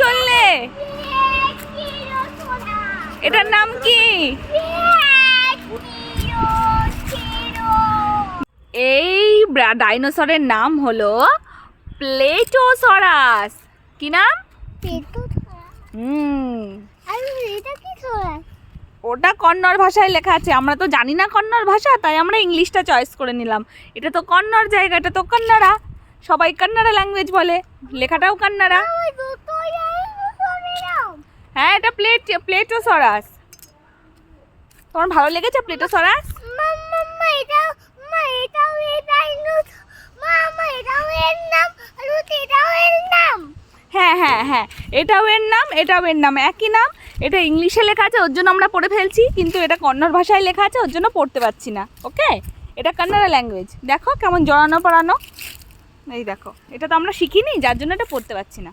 চললে? এটার নাম কি? এই ডাইনোসরের নাম হলো প্লেটোসরাস। কি নাম? ওটা কন্নড় ভাষায় লেখা আছে। আমরা তো জানি না কন্নড় ভাষা, তাই আমরা ইংলিশটা চয়েস করে নিলাম। এটা তো কন্নড় জায়গাটা, তো কন্নড়া। সবাই কন্নড়া ল্যাঙ্গুয়েজ বলে। লেখাটাও কন্নড়া। হ্যাঁ এটা প্লেট প্লেটোসরাস তোমার ভালো লেগেছে প্লেটোসরাস হ্যাঁ হ্যাঁ হ্যাঁ এটাও এর নাম এটাও এর নাম একই নাম। এটা ইংলিশে লেখা আছে ওর জন্য আমরা পড়ে ফেলছি কিন্তু এটা কন্নড় ভাষায় লেখা আছে ওর জন্য পড়তে পারছি না ওকে? এটা কন্নড়া ল্যাঙ্গুয়েজ দেখো কেমন জড়ানো পড়ানো এই দেখো এটা তো আমরা শিখিনি যার জন্য এটা পড়তে পারছি না।